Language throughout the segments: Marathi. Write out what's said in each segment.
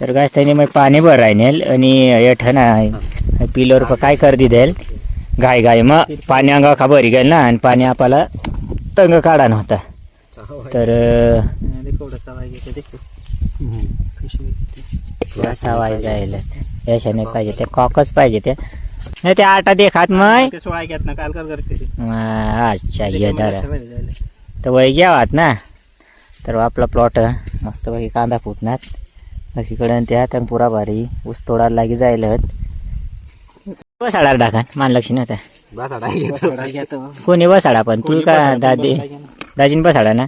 तर काय त्याने मग पाणी भर राहिनेल आणि येठं ना पिलोर काय कर दिदेल? गाय गाय मग पाणी अंगा खा भरी गेल ना आणि पाणी आपल्याला तंग काढा नव्हता तर वाय जाईल. याशाने पाहिजे ते कॉकच पाहिजे ते. नाही ते आटा देखात मग. अच्छा ये दारा तर वय घ्यावात ना. तर आपला प्लॉट मस्त पैकी कांदा फुटणार. बाकीकडे त्या त्या पुरा भारी ऊस तोडायला लागी जायला बसाडा टाका मानलक्ष्मी नव्हता कोणी बसाडा पण तू का दादी? दाजीन बसाडा ना?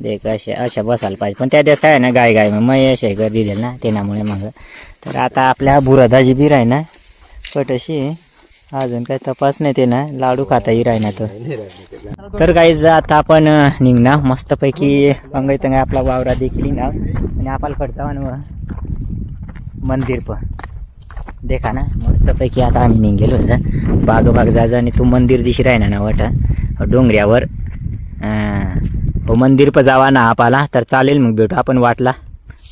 देख अशा अशा बसायला पाहिजे. पण त्या दिवस काय आहे ना गाय गाय मग अशा गर्दी दिली ना त्यामुळे मग. तर आता आपल्या बुरादाजी बी राही ना कटशी अजून काही तपास नाही ते ना. लाडू खाताही राही ना तर तर काही आता आपण निघणार. मस्तपैकी अंगाई तंगाई आपला वावरा देखील निघणार. आणि आपल्याला कडता ना मंदिर पण. देखा ना मस्तपैकी आता आम्ही निघेलो. जा बाग बाग जाजा आणि तू मंदिर दिशी राही ना वाट. डोंगऱ्यावर. हो मंदिर पण जावा ना आपला. तर चालेल मग भेटू आपण वाटला.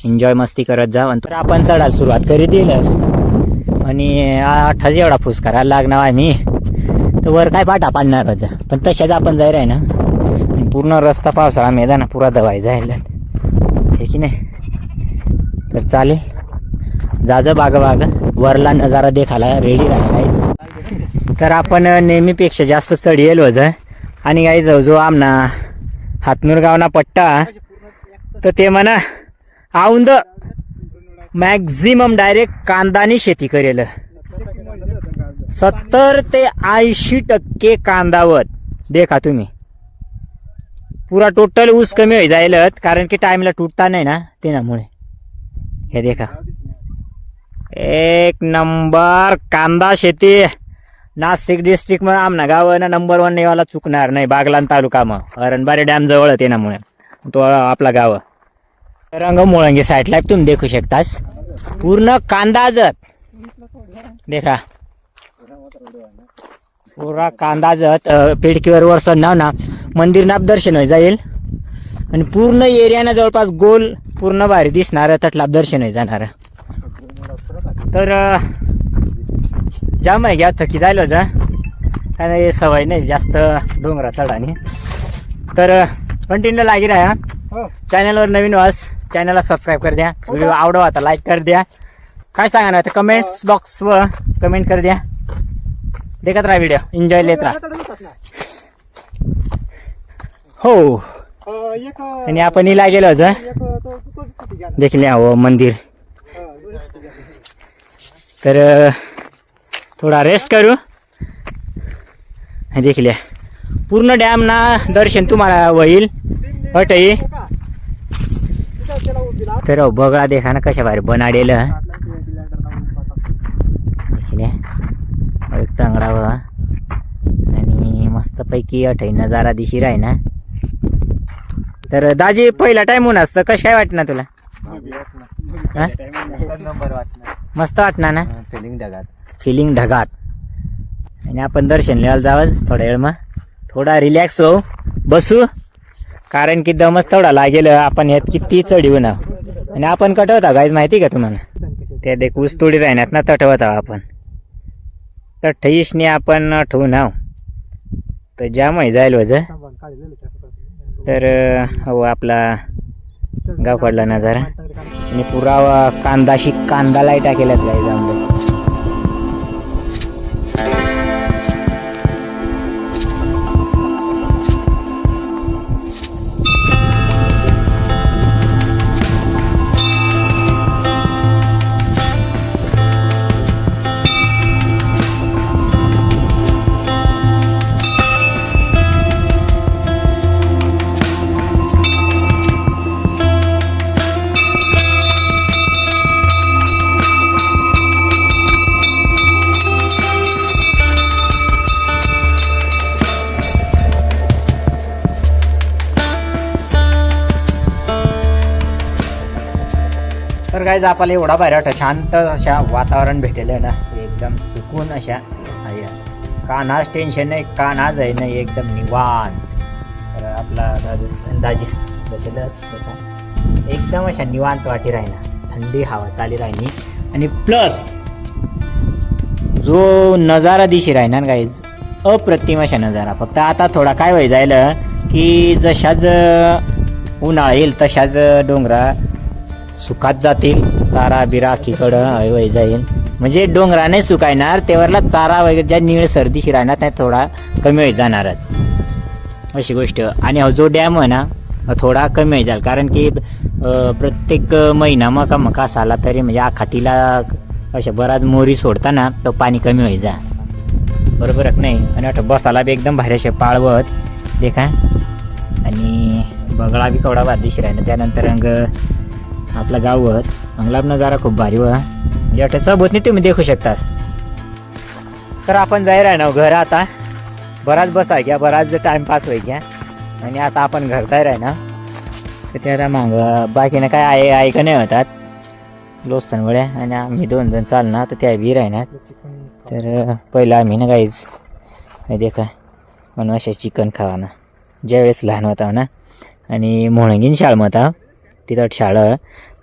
एन्जॉय मस्ती करत जाऊ आणि तर आपण चढा सुरुवात करी दिलं आणि आठाच एवढा फुस करायला लागणार आम्ही तर वर काय पाटा पाडणारच पण तशाच आपण जायला राही ना. पूर्ण रस्ता पावसाळा मैदान पुरा दवाई जायला. हे की नाही? तर चालेल. जाजं बाग बाग. वरला नजारा देखाला रेडी राहायला तर आपण नेहमीपेक्षा जास्त चढ येलो ज आणि काही हो, जाऊ जो आमना हातनूर गावना पट्टा तर ते म्हणा औंद मॅक्झिमम डायरेक्ट कांदानी शेती करेल. सत्तर ते ऐंशी टक्के कांदावत देखा तुम्ही. पुरा टोटल ऊस कमी होई जाईल कारण की टाइमला तुटता नाही ना त्यामुळे हे देखा. एक नंबर कांदा शेती. नाशिक डिस्ट्रिक्टमध्ये आमना गाव ना नंबर वन नेवाला चुकणार नाही बागलान तालुका मग. हरणबारी डॅम जवळ त्यामुळे तो आपला गाव. रंग मुळंगी साईडला तुम्ही देखू शकतास. पूर्ण कांदा जत. देखा. पुरा कांदा जत पेडकीवर वर नाव ना. मंदिर नाप दर्शन होई जाईल. आणि पूर्ण एरियानं जवळपास गोल पूर्ण भारी दिसणार तटलाप दर्शन होई जाणार. तर जाम आहे घ्या थकी जायला जा. हे सवय नाही जास्त डोंगरा चढाने तर कंटिन्यू लागी राहा. चॅनलवर नवीन वास. चॅनलला सबस्क्राईब कर द्या. व्हिडिओ आवडवा आता लाईक कर द्या. काय सांगा ना कमेंट्स बॉक्सवर कमेंट कर द्या. देखत राहा व्हिडिओ एन्जॉय लेत राहा. हो आणि आपण इला गेलो होतं देखील यावं मंदिर. तर अं, थोडा रेस्ट करू. आणि देखील. पूर्ण डॅम ना दर्शन तुम्हाला होईल. अटई तर बघा देखा ना कशा बाहेर बनाडेलं. एक तांगडा व आणि मस्तपैकी अठई नजारा दिशी आहे ना तर दाजी पहिला टाइम होऊन असतं. कसं काय वाटणार तुला? मस्त वाटणार ना? फिलिंग ढगात. फिलिंग ढगात. आणि आपण दर्शन लिहायला जावंच थोड्या वेळ मग. थोडा रिलॅक्स हो. बसू. कारण की दमच थोडा लागेल. आपण यात किती चढी ना. आणि आपण कटवता गाईज माहिती का तुम्हाला? त्या देख ऊस तोडी राहण्यात ना तटवत आहो आपण. तर ठईशने आपण ठेवून आहो तर जाम जाईल वज तर हो आपला गावकडला नजारा. आणि पुरा कांदाशी कांदालाही टाकेलात गाईज तर काय आपल्याला एवढा बाहेर वाटतं. शांत अशा वातावरण भेटेल ना. एकदम सुकून अशा. कानाच टेन्शन नाही कानाच आहे नाही एकदम निवांत. तर आपला दादू दाजी बसेल एकदम अशा निवांत वाटी राहिला. थंडी हवा चाली राहिली. आणि प्लस जो नजारा दिशी राहणार गाईज अप्रतिम अशा नजारा. फक्त आता थोडा काय व्हाय जायला की जशाच उन्हाळा येईल तशाच डोंगरा सुखात जातील चारा बिरा आखीकडं जाईल म्हणजे डोंगराने सुकायणार तेवढला चारा वगैरे ज्या निळ सर्दीशी राहणार त्या थोडा कमी होई जाणारच अशी गोष्ट. आणि हा जो डॅम आहे ना थोडा कमी होई जाईल. कारण की प्रत्येक महिना मका मका आला तरी म्हणजे आखातीला अशा बराच मोरी सोडताना तो पाणी कमी होई जा बरोबर नाही? आणि वाटतं बसाला बी एकदम भारी असे पाळवत. देखा. आणि बगळा बी कवडा बारदिशी राहिला. त्यानंतर अंग आपला गावत. अंगला नजारा खूप भारी व. म्हणजे वाटतं नाही तुम्ही देखू शकतास. तर आपण जाय राहणार ना घर आता. बराच बसा घ्या बराच टाइमपास होई घ्या. आणि आता आपण घर जाय राहणार. ना तर ते आता माग बाकीनं काय आहे आहे का नाही होतात. लोसनवळ्या आणि आम्ही दोन जण चालणार तर त्या बी राहणार. तर पहिलं आम्ही ना काहीच देखा म्हणून अशा चिकन खावा ना ज्यावेळेस लहान होता ना. आणि मोळंगीन शाळा आहो तिथं शाळा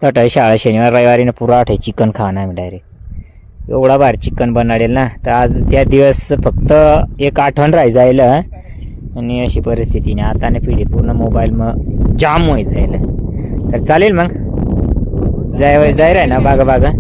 तट शाळा शनिवार रविवारी ना पुरा आठ चिकन खाणं आम्ही डायरेक्ट एवढा भारी चिकन बनवलेलं ना तर आज त्या दिवस फक्त एक आठवण राही जायला आणि अशी परिस्थिती आता ना पिढी पूर्ण मोबाईल मग जाम होई जायला. तर चालेल मग? जाय जाय राही ना बागा बागा.